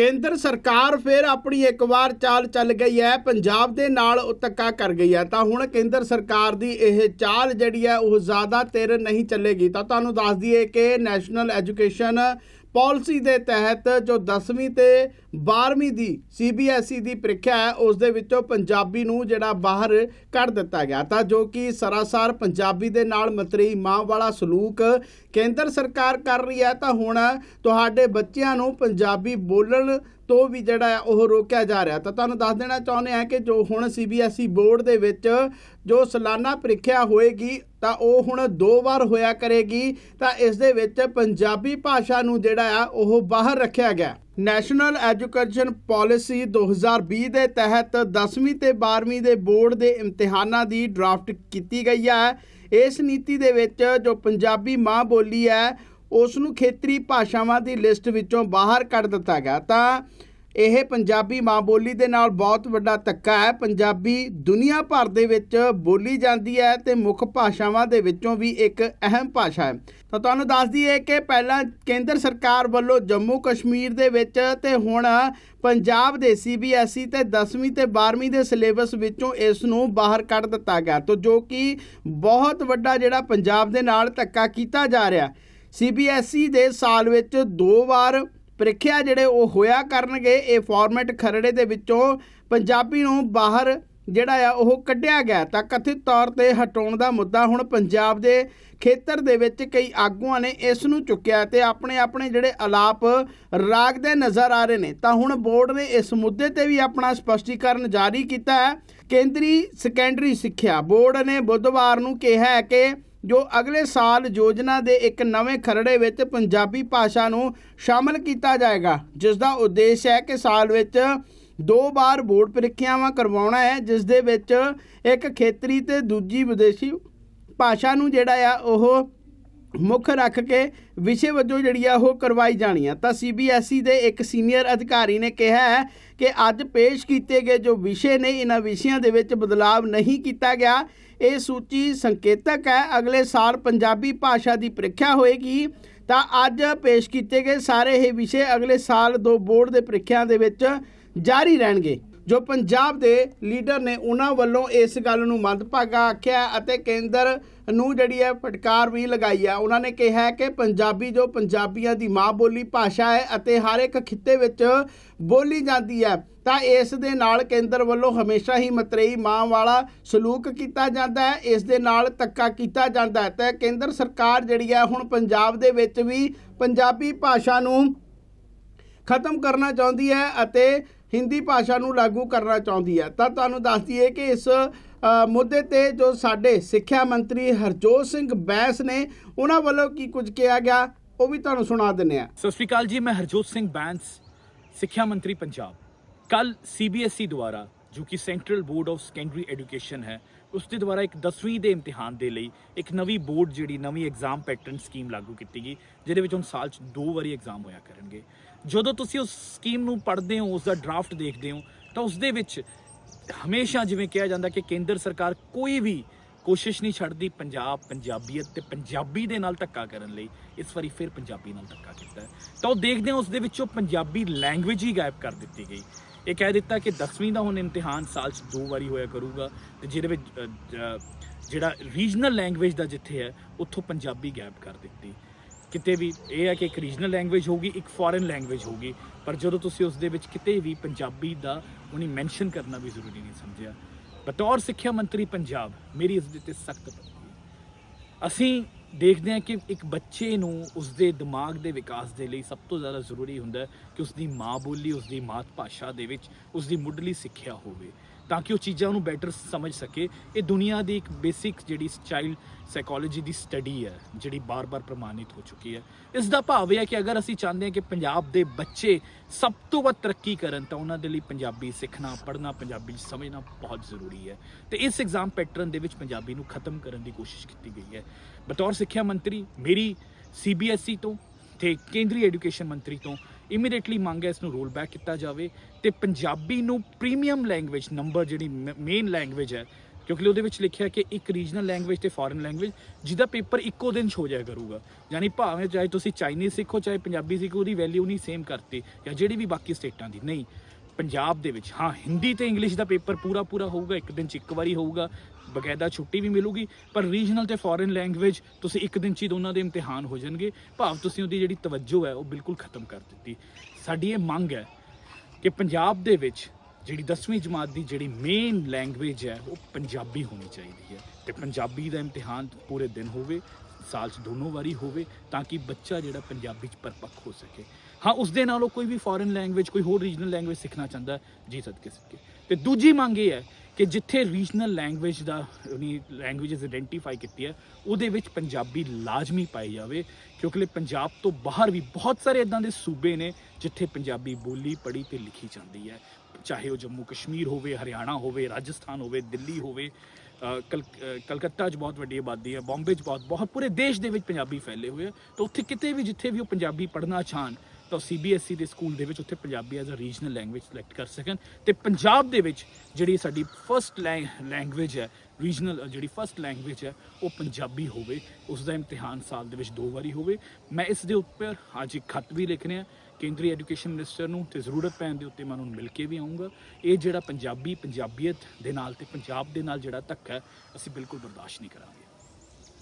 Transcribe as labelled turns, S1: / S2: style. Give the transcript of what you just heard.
S1: ਕੇਂਦਰ ਸਰਕਾਰ ਫਿਰ ਆਪਣੀ ਇੱਕ ਵਾਰ ਚਾਲ ਚੱਲ ਗਈ ਹੈ, ਪੰਜਾਬ ਦੇ ਨਾਲ ਉਹ ਧੱਕਾ ਕਰ ਗਈ ਹੈ। ਤਾਂ ਹੁਣ ਕੇਂਦਰ ਸਰਕਾਰ ਦੀ ਇਹ ਚਾਲ ਜਿਹੜੀ ਹੈ, ਉਹ ਜ਼ਿਆਦਾ ਤੇਰ ਨਹੀਂ ਚੱਲੇਗੀ। ਤਾਂ ਤੁਹਾਨੂੰ ਦੱਸ ਦਈਏ ਕਿ ਨੈਸ਼ਨਲ ਐਜੂਕੇਸ਼ਨ ਪਾਲਿਸੀ ਦੇ ਤਹਿਤ ਜੋ 10ਵੀਂ ਤੇ 12ਵੀਂ ਦੀ ਸੀਬੀਐਸਈ ਦੀ ਪ੍ਰੀਖਿਆ ਹੈ, ਉਸ ਦੇ ਵਿੱਚੋਂ ਪੰਜਾਬੀ ਨੂੰ ਜਿਹੜਾ ਬਾਹਰ ਕੱਢ ਦਿੱਤਾ ਗਿਆ ਤਾਂ ਜੋ ਕਿ ਸਰਾਸਰ ਪੰਜਾਬੀ ਦੇ ਨਾਲ ਮਤਰੀ ਮਾਂ ਵਾਲਾ ਸਲੂਕ ਕੇਂਦਰ ਸਰਕਾਰ ਕਰ ਰਹੀ ਹੈ ਤਾਂ ਹੁਣ ਤੁਹਾਡੇ ਬੱਚਿਆਂ ਨੂੰ ਪੰਜਾਬੀ ਬੋਲਣ ਤੋਂ ਵੀ ਜਿਹੜਾ ਆ ਉਹ ਰੋਕਿਆ ਜਾ ਰਿਹਾ। ਤਾਂ ਤੁਹਾਨੂੰ ਦੱਸ ਦੇਣਾ ਚਾਹੁੰਦੇ ਆ ਕਿ ਜੋ ਹੁਣ ਸੀਬੀਐਸਈ ਬੋਰਡ ਦੇ ਵਿੱਚ ਜੋ ਸਾਲਾਨਾ ਪ੍ਰੀਖਿਆ ਹੋਏਗੀ, ਤਾਂ ਉਹ ਹੁਣ ਦੋ ਵਾਰ ਹੋਇਆ ਕਰੇਗੀ। ਤਾਂ ਇਸ ਦੇ ਵਿੱਚ ਪੰਜਾਬੀ ਭਾਸ਼ਾ ਨੂੰ ਜਿਹੜਾ ਆ, ਉਹ ਬਾਹਰ ਰੱਖਿਆ ਗਿਆ। ਨੈਸ਼ਨਲ ਐਜੂਕੇਸ਼ਨ ਪਾਲਿਸੀ 2020 ਦੇ ਤਹਿਤ 10ਵੀਂ ਤੇ 12ਵੀਂ ਦੇ ਬੋਰਡ ਦੇ ਇਮਤਿਹਾਨਾਂ ਦੀ ਡਰਾਫਟ ਕੀਤੀ ਗਈ ਹੈ। ਇਸ ਨੀਤੀ ਦੇ ਵਿੱਚ ਜੋ ਪੰਜਾਬੀ ਮਾਂ ਬੋਲੀ ਹੈ ਉਸ ਨੂੰ ਖੇਤਰੀ ਭਾਸ਼ਾਵਾਂ ਦੀ ਲਿਸਟ ਵਿੱਚੋਂ ਬਾਹਰ ਕੱਢ ਦਿੱਤਾ ਗਿਆ। ਤਾਂ ਇਹ ਪੰਜਾਬੀ ਮਾਂ ਬੋਲੀ ਦੇ ਨਾਲ ਬਹੁਤ ਵੱਡਾ ਧੱਕਾ ਹੈ। ਪੰਜਾਬੀ ਦੁਨੀਆ ਭਰ ਦੇ ਵਿੱਚ ਬੋਲੀ ਜਾਂਦੀ ਹੈ ਤੇ ਮੁੱਖ ਭਾਸ਼ਾਵਾਂ ਦੇ ਵਿੱਚੋਂ ਵੀ ਇੱਕ ਅਹਿਮ ਭਾਸ਼ਾ ਹੈ। ਤਾਂ ਤੁਹਾਨੂੰ ਦੱਸ ਦਈਏ ਕਿ ਪਹਿਲਾਂ ਕੇਂਦਰ ਸਰਕਾਰ ਵੱਲੋਂ ਜੰਮੂ ਕਸ਼ਮੀਰ ਦੇ ਵਿੱਚ ਤੇ ਹੁਣ ਪੰਜਾਬ ਦੇ ਸੀਬੀਐਸਈ ਤੇ 10ਵੀਂ ਤੇ 12ਵੀਂ ਦੇ ਸਿਲੇਬਸ ਵਿੱਚੋਂ ਇਸ ਨੂੰ ਬਾਹਰ ਕੱਢ ਦਿੱਤਾ ਗਿਆ। ਤਾਂ ਜੋ ਕਿ ਬਹੁਤ ਵੱਡਾ ਜਿਹੜਾ ਪੰਜਾਬ ਦੇ ਨਾਲ ਧੱਕਾ ਕੀਤਾ ਜਾ ਰਿਹਾ। ਸੀਬੀਐਸਈ ਦੇ ਸਾਲ ਵਿੱਚ ਦੋ ਵਾਰ ਪ੍ਰੀਖਿਆ ਜਿਹੜੇ ਉਹ ਹੋਇਆ ਕਰਨਗੇ, ਇਹ ਫਾਰਮੈਟ ਖਰੜੇ ਦੇ ਵਿੱਚੋਂ ਪੰਜਾਬੀ ਨੂੰ ਬਾਹਰ ਜਿਹੜਾ ਆ ਉਹ ਕੱਢਿਆ ਗਿਆ ਤਾਂ ਕਥਿਤ ਤੌਰ ਤੇ ਹਟਾਉਣ ਦਾ ਮੁੱਦਾ ਹੁਣ ਪੰਜਾਬ ਦੇ ਖੇਤਰ ਦੇ ਵਿੱਚ ਕਈ ਆਗੂਆਂ ਨੇ ਇਸ ਨੂੰ ਚੁੱਕਿਆ ਤੇ ਆਪਣੇ ਆਪਣੇ ਜਿਹੜੇ ਆਲਾਪ ਰਾਗਦੇ ਨਜ਼ਰ ਆ ਰਹੇ ਨੇ। ਤਾਂ ਹੁਣ ਬੋਰਡ ਨੇ ਇਸ ਮੁੱਦੇ ਤੇ ਵੀ ਆਪਣਾ ਸਪਸ਼ਟੀਕਰਨ ਜਾਰੀ ਕੀਤਾ ਹੈ। ਕੇਂਦਰੀ ਸੈਕੰਡਰੀ ਸਿੱਖਿਆ ਬੋਰਡ ਨੇ ਬੁੱਧਵਾਰ ਨੂੰ ਕਿਹਾ ਹੈ ਕਿ ਜੋ ਅਗਲੇ ਸਾਲ ਯੋਜਨਾ ਦੇ ਇੱਕ ਨਵੇਂ ਖਰੜੇ ਵਿੱਚ ਪੰਜਾਬੀ ਭਾਸ਼ਾ ਨੂੰ ਸ਼ਾਮਲ ਕੀਤਾ ਜਾਏਗਾ ਜਿਸ ਦਾ ਉਦੇਸ਼ ਹੈ ਕਿ ਸਾਲ ਵਿੱਚ ਦੋ ਵਾਰ ਬੋਰਡ ਪ੍ਰੀਖਿਆਵਾਂ ਕਰਵਾਉਣਾ ਹੈ ਜਿਸ ਦੇ ਵਿੱਚ ਇੱਕ ਖੇਤਰੀ ਤੇ ਦੂਜੀ ਵਿਦੇਸ਼ੀ ਭਾਸ਼ਾ ਨੂੰ ਜਿਹੜਾ ਆ ਉਹ ਮੁੱਖ ਰੱਖ ਕੇ ਵਿਸ਼ੇ ਵਜੋਂ ਜਿਹੜੀ ਆ ਉਹ ਕਰਵਾਈ ਜਾਣੀ ਆ। ਤਾਂ ਸੀਬੀਐਸਈ ਦੇ ਇੱਕ ਸੀਨੀਅਰ ਅਧਿਕਾਰੀ ਨੇ ਕਿਹਾ ਹੈ ਕਿ ਅੱਜ ਪੇਸ਼ ਕੀਤੇ ਗਏ ਜੋ ਵਿਸ਼ੇ ਨੇ, ਇਹਨਾਂ ਵਿਸ਼ਿਆਂ ਦੇ ਵਿੱਚ ਬਦਲਾਵ ਨਹੀਂ ਕੀਤਾ ਗਿਆ। ਇਹ ਸੂਚੀ ਸੰਕੇਤਕ ਹੈ। ਅਗਲੇ ਸਾਲ ਪੰਜਾਬੀ ਭਾਸ਼ਾ ਦੀ ਪ੍ਰੀਖਿਆ ਹੋਏਗੀ। ਤਾਂ ਅੱਜ ਪੇਸ਼ ਕੀਤੇ ਗਏ ਸਾਰੇ ਇਹ ਵਿਸ਼ੇ ਅਗਲੇ ਸਾਲ ਦੋ ਬੋਰਡ ਦੇ ਪ੍ਰੀਖਿਆ ਦੇ ਵਿੱਚ ਜਾਰੀ ਰਹਿਣਗੇ। ਜੋ ਪੰਜਾਬ ਦੇ ਲੀਡਰ ਨੇ ਉਹਨਾਂ ਵੱਲੋਂ ਇਸ ਗੱਲ ਨੂੰ ਮੰਦਭਾਗਾ ਆਖਿਆ ਅਤੇ ਕੇਂਦਰ ਨੂੰ ਜਿਹੜੀ ਹੈ ਫਟਕਾਰ ਵੀ ਲਗਾਈ ਹੈ। ਉਹਨਾਂ ਨੇ ਕਿਹਾ ਕਿ ਪੰਜਾਬੀ ਜੋ ਪੰਜਾਬੀਆਂ ਦੀ ਮਾਂ ਬੋਲੀ ਭਾਸ਼ਾ ਹੈ ਅਤੇ ਹਰ ਇੱਕ ਖਿੱਤੇ ਵਿੱਚ ਬੋਲੀ ਜਾਂਦੀ ਹੈ, ਤਾਂ ਇਸ ਦੇ ਨਾਲ ਕੇਂਦਰ ਵੱਲੋਂ ਹਮੇਸ਼ਾ ਹੀ ਮਤਰੇਈ ਮਾਂ ਵਾਲਾ ਸਲੂਕ ਕੀਤਾ ਜਾਂਦਾ ਹੈ, ਇਸ ਦੇ ਨਾਲ ਧੱਕਾ ਕੀਤਾ ਜਾਂਦਾ ਹੈ। ਤਾਂ ਕੇਂਦਰ ਸਰਕਾਰ ਜਿਹੜੀ ਹੈ ਹੁਣ ਪੰਜਾਬ ਦੇ ਵਿੱਚ ਵੀ ਪੰਜਾਬੀ ਭਾਸ਼ਾ ਨੂੰ ਖਤਮ ਕਰਨਾ ਚਾਹੁੰਦੀ ਹੈ ਅਤੇ ਹਿੰਦੀ ਭਾਸ਼ਾ ਨੂੰ ਲਾਗੂ ਕਰਨਾ ਚਾਹੁੰਦੀ ਹੈ। ਤਾਂ ਤੁਹਾਨੂੰ ਦੱਸ ਦਈਏ ਕਿ ਇਸ ਮੁੱਦੇ ਤੇ ਜੋ ਸਾਡੇ ਸਿੱਖਿਆ ਮੰਤਰੀ ਹਰਜੋਤ ਸਿੰਘ ਬੈਂਸ ਨੇ, ਉਹਨਾਂ ਵੱਲੋਂ ਕੀ ਕੁਝ ਕਿਹਾ ਗਿਆ, ਉਹ ਵੀ ਤੁਹਾਨੂੰ ਸੁਣਾ ਦਿੰਨੇ ਆ
S2: ਸਤਿ ਸ਼੍ਰੀ ਅਕਾਲ ਜੀ, ਮੈਂ ਹਰਜੋਤ ਸਿੰਘ ਬੈਂਸ, ਸਿੱਖਿਆ ਮੰਤਰੀ ਪੰਜਾਬ। ਕੱਲ ਸੀਬੀਐਸਈ ਦੁਆਰਾ, ਜੋ ਕਿ central board of secondary education ਹੈ ਉਸ ਦੇ ਦੁਆਰਾ ਇੱਕ 10ਵੀਂ ਦੇ ਇਮਤਿਹਾਨ ਦੇ ਲਈ ਇੱਕ ਨਵੀਂ ਬੋਰਡ ਜਿਹੜੀ ਨਵੀਂ ਐਗਜ਼ਾਮ ਪੈਟਰਨ ਸਕੀਮ ਲਾਗੂ ਕੀਤੀ ਗਈ, ਜਿਹਦੇ ਵਿੱਚ ਹੁਣ ਸਾਲ 'ਚ ਦੋ ਵਾਰੀ ਐਗਜ਼ਾਮ ਹੋਇਆ ਕਰਨਗੇ। ਜਦੋਂ ਤੁਸੀਂ ਉਸ ਸਕੀਮ ਨੂੰ ਪੜ੍ਹਦੇ ਹੋ ਉਸ ਦਾ ਡਰਾਫਟ ਦੇਖਦੇ ਹੋ, ਤਾਂ ਉਸ ਦੇ ਵਿੱਚ ਹਮੇਸ਼ਾ ਜਿਵੇਂ ਕਿਹਾ ਜਾਂਦਾ ਕਿ ਕੇਂਦਰ ਸਰਕਾਰ ਕੋਈ ਵੀ ਕੋਸ਼ਿਸ਼ ਨਹੀਂ ਛੱਡਦੀ ਪੰਜਾਬ, ਪੰਜਾਬੀਅਤ ਤੇ ਪੰਜਾਬੀ ਦੇ ਨਾਲ ਧੱਕਾ ਕਰਨ ਲਈ, ਇਸ ਵਾਰੀ ਫਿਰ ਪੰਜਾਬੀ ਨਾਲ ਧੱਕਾ ਕੀਤਾ। ਤਾਂ ਉਹ ਦੇਖਦੇ ਹਾਂ ਉਸ ਦੇ ਵਿੱਚੋਂ ਪੰਜਾਬੀ ਲੈਂਗੁਏਜ ਹੀ ਗਾਇਬ ਕਰ ਦਿੱਤੀ ਗਈ। ਇਹ ਕਹਿ ਦਿੱਤਾ ਕਿ 10ਵੀਂ ਦਾ ਹੁਣ ਇਮਤਿਹਾਨ ਸਾਲ 'ਚ ਦੋ ਵਾਰੀ ਹੋਇਆ ਕਰੂਗਾ ਤੇ ਜਿਹਦੇ ਵਿੱਚ ਜਿਹੜਾ ਰੀਜਨਲ ਲੈਂਗੁਏਜ ਦਾ ਜਿੱਥੇ ਹੈ, ਉੱਥੋਂ ਪੰਜਾਬੀ ਗੈਪ ਕਰ ਦਿੱਤੀ। ਕਿਤੇ ਵੀ ਇਹ ਹੈ ਕਿ ਇੱਕ ਰੀਜਨਲ ਲੈਂਗੁਏਜ ਹੋਊਗੀ, ਇੱਕ ਫੋਰਨ ਲੈਂਗੁਏਜ ਹੋਊਗੀ, ਪਰ ਜਦੋਂ ਤੁਸੀਂ ਉਸ ਦੇ ਵਿੱਚ ਕਿਤੇ ਵੀ ਪੰਜਾਬੀ ਦਾ ਉਹਨੇ ਮੈਂਸ਼ਨ ਕਰਨਾ ਵੀ ਜ਼ਰੂਰੀ ਨਹੀਂ ਸਮਝਿਆ। ਬਤੌਰ ਸਿੱਖਿਆ ਮੰਤਰੀ ਪੰਜਾਬ, ਮੇਰੀ ਇਸ ਦੇ ਤੇ ਸਖਤ ਹੈ ਅਸੀਂ ਦੇਖਦੇ ਹਾਂ ਕਿ ਇੱਕ ਬੱਚੇ ਨੂੰ ਉਸਦੇ ਦਿਮਾਗ ਦੇ ਵਿਕਾਸ ਦੇ ਲਈ ਸਭ ਤੋਂ ਜ਼ਿਆਦਾ ਜ਼ਰੂਰੀ ਹੁੰਦਾ ਕਿ ਉਸਦੀ ਮਾਂ ਬੋਲੀ, ਉਸਦੀ ਮਾਤ ਭਾਸ਼ਾ ਦੇ ਵਿੱਚ ਉਸਦੀ ਮੁੱਢਲੀ ਸਿੱਖਿਆ ਹੋਵੇ। ਤਾਂ ਕਿ ਉਹ ਚੀਜ਼ਾਂ ਨੂੰ ਬੈਟਰ ਸਮਝ ਸਕੇ। ਇਹ ਦੁਨੀਆ ਦੀ ਇੱਕ ਬੇਸਿਕ ਜਿਹੜੀ ਚਾਈਲਡ ਸਾਈਕੋਲੋਜੀ ਦੀ ਸਟੱਡੀ ਹੈ, ਜਿਹੜੀ ਬਾਰ-ਬਾਰ ਪ੍ਰਮਾਣਿਤ ਹੋ ਚੁੱਕੀ ਹੈ। ਇਸ ਦਾ ਭਾਵ ਇਹ ਹੈ ਕਿ ਅਗਰ ਅਸੀਂ ਚਾਹੁੰਦੇ ਹਾਂ ਕਿ ਪੰਜਾਬ ਦੇ ਬੱਚੇ ਸਭ ਤੋਂ ਵੱਧ ਤਰੱਕੀ ਕਰਨ, ਤਾਂ ਉਹਨਾਂ ਦੇ ਲਈ ਪੰਜਾਬੀ ਸਿੱਖਣਾ, ਪੜ੍ਹਨਾ, ਪੰਜਾਬੀ ਸਮਝਣਾ ਬਹੁਤ ਜ਼ਰੂਰੀ ਹੈ। ਤੇ ਇਸ ਐਗਜ਼ਾਮ ਪੈਟਰਨ ਦੇ ਵਿੱਚ ਪੰਜਾਬੀ ਨੂੰ ਖਤਮ ਕਰਨ ਦੀ ਕੋਸ਼ਿਸ਼ ਕੀਤੀ ਗਈ ਹੈ। ਬਤੌਰ ਸਿੱਖਿਆ ਮੰਤਰੀ ਮੇਰੀ ਸੀਬੀਐਸਈ ਤੋਂ ਤੇ ਕੇਂਦਰੀ ਐਜੂਕੇਸ਼ਨ ਮੰਤਰੀ ਤੋਂ ਇਮੀਡੀਏਟਲੀ ਮੰਗ ਹੈ ਇਸ ਨੂੰ ਰੋਲ ਬੈਕ ਕੀਤਾ ਜਾਵੇ ਤੇ ਪੰਜਾਬੀ ਨੂੰ ਪ੍ਰੀਮੀਅਮ ਲੈਂਗੁਏਜ ਨੰਬਰ ਜਿਹੜੀ ਮੇਨ ਲੈਂਗੁਏਜ ਹੈ, ਕਿਉਂਕਿ ਉਹਦੇ ਵਿੱਚ ਲਿਖਿਆ ਕਿ ਇੱਕ ਰੀਜਨਲ ਲੈਂਗੁਏਜ ਤੇ ਫੋਰਨ ਲੈਂਗੁਏਜ ਜਿਹਦਾ ਪੇਪਰ ਇੱਕੋ ਦਿਨ 'ਚ ਹੋ ਜਾਇਆ ਕਰੂਗਾ। ਯਾਨੀ ਭਾਵੇਂ ਚਾਹੇ ਤੁਸੀਂ ਚਾਈਨੀਜ਼ ਸਿੱਖੋ, ਚਾਹੇ ਪੰਜਾਬੀ ਸਿੱਖੋ, ਉਹਦੀ ਵੈਲਿਊ ਨਹੀਂ ਸੇਮ ਕਰਤੀ ਜਾਂ ਜਿਹੜੀ ਵੀ ਬਾਕੀ ਸਟੇਟਾਂ ਦੀ। ਨਹੀਂ ਪੰਜਾਬ ਦੇ ਵਿੱਚ। ਹਾਂ, ਹਿੰਦੀ ਤੇ ਇੰਗਲਿਸ਼ ਦਾ ਪੇਪਰ ਪੂਰਾ ਪੂਰਾ ਹੋਊਗਾ, ਇੱਕ ਦਿਨ 'ਚ ਇੱਕ ਵਾਰੀ ਹੋਊਗਾ, ਬਕਾਇਦਾ ਛੁੱਟੀ ਵੀ ਮਿਲੂਗੀ, ਪਰ ਰੀਜਨਲ ਤੇ ਫੋਰਨ ਲੈਂਗੁਏਜ ਤੁਸੀਂ ਇੱਕ ਦਿਨ 'ਚ ਹੀ ਦੋਨਾਂ ਦੇ ਇਮਤਿਹਾਨ ਹੋ ਜਾਣਗੇ। ਭਾਵ ਤੁਸੀਂ ਉਹਦੀ ਜਿਹੜੀ ਤਵੱਜੋ ਹੈ, ਉਹ ਬਿਲਕੁਲ ਖਤਮ ਕਰ ਦਿੱਤੀ। ਸਾਡੀ ਇਹ ਮੰਗ ਹੈ ਕਿ ਪੰਜਾਬ ਦੇ ਵਿੱਚ ਜਿਹੜੀ 10ਵੀਂ ਜਮਾਤ ਦੀ ਜਿਹੜੀ ਮੇਨ ਲੈਂਗੁਏਜ ਹੈ, ਉਹ ਪੰਜਾਬੀ ਹੋਣੀ ਚਾਹੀਦੀ ਹੈ। ਤੇ ਪੰਜਾਬੀ ਦਾ ਇਮਤਿਹਾਨ ਪੂਰੇ ਦਿਨ ਹੋਵੇ, ਸਾਲ 'ਚ ਦੋਨੋਂ ਵਾਰੀ ਹੋਵੇ, ਤਾਂ ਕਿ ਬੱਚਾ ਜਿਹੜਾ ਪੰਜਾਬੀ 'ਚ ਪਰਪੱਕ ਹੋ ਸਕੇ। ਹਾਂ ਉਸ ਦੇ ਉਹ ਕੋਈ ਵੀ ਫੋਰਨ ਲੈਂਗੁਏਜ ਕੋਈ ਹੋਰ ਰੀਜਨਲ ਲੈਂਗੁਏਜ ਸਿੱਖਣਾ ਚਾਹੁੰਦਾ ਹੈ, ਜੀ ਸਦਕੇ ਸਿੱਖੇ ਤੇ ਦੂਜੀ ਮੰਗ ਇਹ ਹੈ ਕਿ ਜਿੱਥੇ ਰੀਜਨਲ ਲੈਂਗੁਏਜ ਦਾ ਉਹਨੀ ਲੈਂਗੁਏਜਸ ਆਇਡੈਂਟੀਫਾਈ ਕੀਤੀ ਹੈ ਉਹਦੇ ਵਿੱਚ ਪੰਜਾਬੀ ਲਾਜ਼ਮੀ ਪਾਈ ਜਾਵੇ ਕਿਉਂਕਿ ਪੰਜਾਬ ਤੋਂ ਬਾਹਰ ਵੀ ਬਹੁਤ ਸਾਰੇ ਇਦਾਂ ਦੇ ਸੂਬੇ ਨੇ ਜਿੱਥੇ ਪੰਜਾਬੀ ਬੋਲੀ ਪੜ੍ਹੀ ਤੇ ਲਿਖੀ ਜਾਂਦੀ ਹੈ। ਚਾਹੇ ਉਹ ਜੰਮੂ ਕਸ਼ਮੀਰ ਹੋਵੇ ਹਰਿਆਣਾ ਹੋਵੇ ਰਾਜਸਥਾਨ ਹੋਵੇ ਦਿੱਲੀ ਹੋਵੇ ਕਲ ਕਲਕੱਤਾ 'ਚ ਬਹੁਤ ਵੱਡੀ ਆਬਾਦੀ ਹੈ ਬੰਬੇ 'ਚ ਬਹੁਤ ਬਹੁਤ ਪੂਰੇ ਦੇਸ਼ ਦੇ ਵਿੱਚ ਪੰਜਾਬੀ ਫੈਲੇ ਹੋਏ ਆ ਤਾਂ ਉੱਥੇ ਕਿਤੇ ਵੀ ਜਿੱਥੇ ਵੀ ਉਹ ਪੰਜਾਬੀ ਪੜ੍ਹਨਾ ਚਾਹਣ ਤਾਂ ਸੀਬੀਐਸਈ E ਦੇ ਸਕੂਲ ਦੇ ਵਿੱਚ ਉੱਥੇ Punjabi as a regional language select ਕਰ ਸਕਣ ਤੇ ਪੰਜਾਬ ਦੇ ਵਿੱਚ ਜਿਹੜੀ ਸਾਡੀ ਫਰਸਟ ਲੈਂਗੁਏਜ ਹੈ ਰੀਜਨਲ ਜਿਹੜੀ ਫਰਸਟ ਲੈਂਗੁਏਜ ਹੈ, ਉਹ ਪੰਜਾਬੀ ਹੋਵੇ। ਉਸ ਦਾ ਇਮਤਿਹਾਨ ਸਾਲ ਦੇ ਵਿੱਚ ਦੋ ਵਾਰੀ ਹੋਵੇ। ਮੈਂ ਇਸ ਦੇ ਉੱਪਰ ਅੱਜ ਇੱਕ ਖਤ ਵੀ ਲਿਖ ਰਿਹਾ, ਕੇਂਦਰੀ ਐਜੂਕੇਸ਼ਨ ਮਿਨਿਸਟਰ ਨੂੰ ਤੇ ਜ਼ਰੂਰਤ ਪੈਣ ਦੇ ਉੱਤੇ ਮੈਂ ਉਹਨਾਂ ਨੂੰ ਮਿਲ ਕੇ ਵੀ ਆਉਂਗਾ ਇਹ ਜਿਹੜਾ ਪੰਜਾਬੀ, ਪੰਜਾਬੀਅਤ ਦੇ ਨਾਲ ਤੇ ਪੰਜਾਬ ਦੇ ਨਾਲ ਜਿਹੜਾ ਧੱਕਾ ਅਸੀਂ ਬਿਲਕੁਲ ਬਰਦਾਸ਼ਤ ਨਹੀਂ ਕਰਾਂਗੇ।